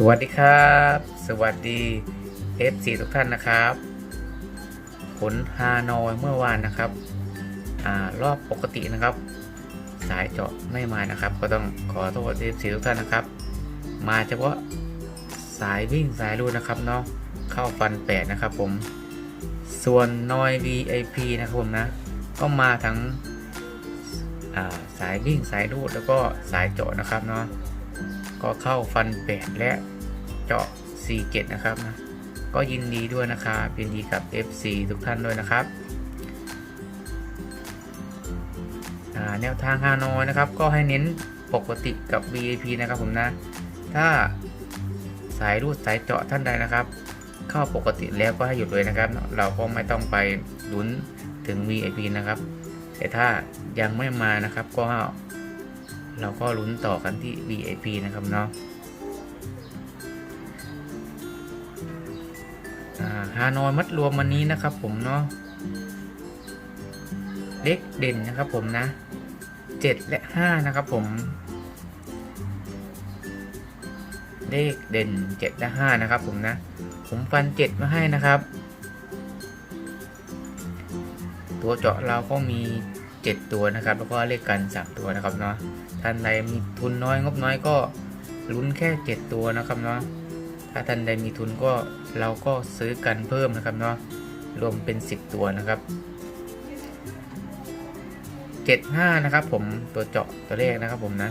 สวัสดีครับ สวัสดี FC ทุกท่านนะครับ ผลฮานอยเมื่อวานนะครับอรอบปกตินะครับ สายเจาะไม่มานะครับ ก็ต้องขอโทษ FC ทุกท่านนะครับ มาเฉพาะสายวิ่งสายรูดนะครับเนาะเข้าฟันแปดนะครับผมส่วนนอย VIP นะครับผมนะ ก็มาทั้งาสายวิ่งสายรูดแล้วก็สายเจาะนะครับเนาะ ก็เข้าฟันแปดและเจาะ4เกตนะครับนะก็ยินดีด้วยนะครับ ยินดีกับ FC ทุกท่านด้วยนะครับแนวทางฮานอยนะครับ ก็ให้เน้นปกติกับ VIP นะครับผมนะ ถ้าสายรูดสายเจาะท่านใดนะครับ เข้าปกติแล้วก็ให้หยุดเลยนะครับ เราก็ไม่ต้องไปลุ้นถึง VIP นะครับ แต่ถ้ายังไม่มานะครับก็ เราก็ลุ้นต่อกันที่ VIP นะครับเนาะฮานอยมัดรวมวันนี้นะครับผมเนาะเลขเด่นนะครับผมนะ 7 และ 5 นะครับผม เลขเด่น 7 และ 5 นะครับผมนะ ผมฟัน 7 มาให้นะครับ ตัวเจาะเราก็มี 7 ตัวนะครับ แล้วก็เลขกัน 3 ตัวนะครับเนาะท่านใดมีทุนน้อยงบน้อยก็ลุ้นแค่ 7 ตัวนะครับเนาะถ้าท่านใดมีทุนก็เราก็ซื้อกันเพิ่มนะครับเนาะรวมเป็น 10 ตัวนะครับ75นะครับ ผมตัวเจาะตัวเลขนะครับผมนะ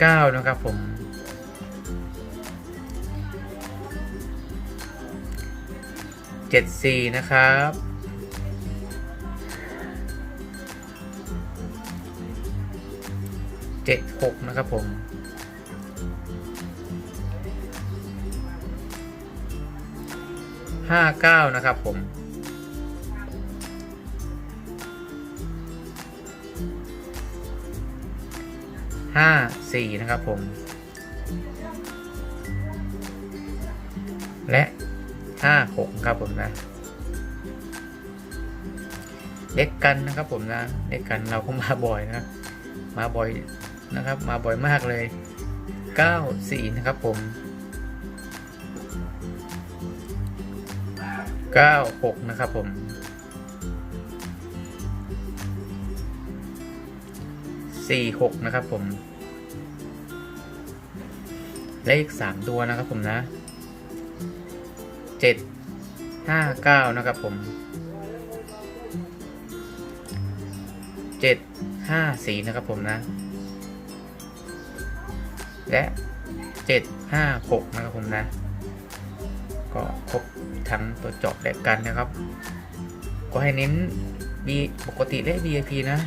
79นะครับผม 74 นะครับเจ็ดหกนะครับผมห้าเก้านะครับผมห้าสี่นะครับผม และ ห้าหกครับผมนะเล็กกันนะครับผมนะเล็กกันเราก็มาบ่อยนะ มาบ่อยนะครับ มาบ่อยมากเลย 94 นะครับผม 96 นะครับผม46นะครับผม เลข3ตัวนะครับผมนะ 7 59นะครับผม7 5 4นะครับผมนะ และ7 5 6นะครับผมนะ ก็ครบทั้งตัวจาะและกันนะครับ ก็ให้เน้น B ปกติและ VIP นะ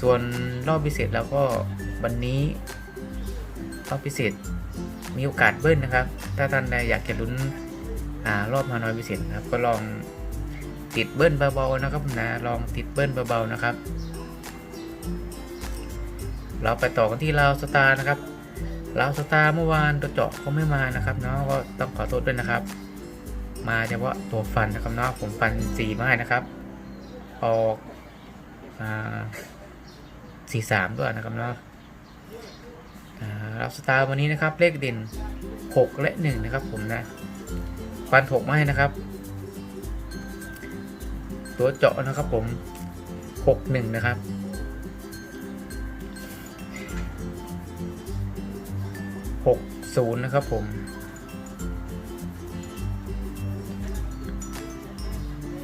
ส่วนรอบพิเศษเราก็วันนี้รอบพิเศษมีโอกาสเบิ้ลนะครับ ถ้าท่านใดอยากจะลุ้น อ่ารอบฮานอยพิเศษนะครับ ก็ลองติดเบิ้ลเบาๆนะครับนะลองติดเบิ้ลเบาๆนะครับ เราไปต่อกันที่ลาวสตาร์นะครับลาวสตาร์เมื่อวานตัวเจาะเขาไม่มานะครับเนาะก็ต้องขอโทษด้วยนะครับ มาเฉพาะตัวฟันนะครับเนาะผมฟันสีไม้นะครับ ออกสี่สามด้วยนะครับเนาะลาวสตาร์วันนี้นะครับเลขเด่นหกและหนึ่งนะครับผมนะ ฟันถกไม้นะครับ ตัวเจาะนะครับผมหกหนึ่งนะครับหกศูนย์นะครับผม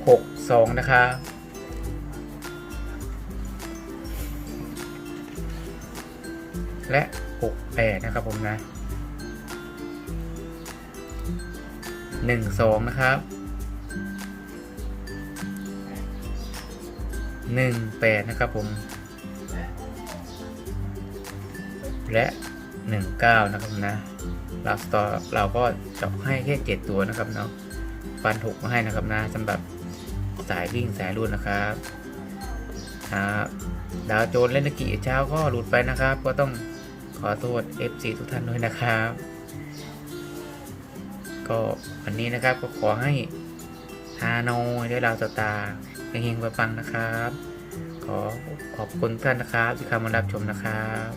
หกสองนะครับและหกแปดนะครับผมนะ หนึ่งสองนะครับหนึ่งแปดนะครับผม และ19นะครับนะเราสตอเราก็เจาะให้แค่7ตัวนะครับเนาะฟันถกมาให้นะครับนะสำหรับสายวิ่งสายรุ่นนะครับครับดาวโจนและนกิเช้าก็หลุดไปนะครับ ก็ต้องขอโทษ FC ทุกท่านด้วยนะครับ ก็วันนี้นะครับก็ขอให้ฮานอยได้ลาวตาตาเฮงๆปังนะครับ ขอขอบคุณท่านนะครับที่เข้ามารับชมนะครับ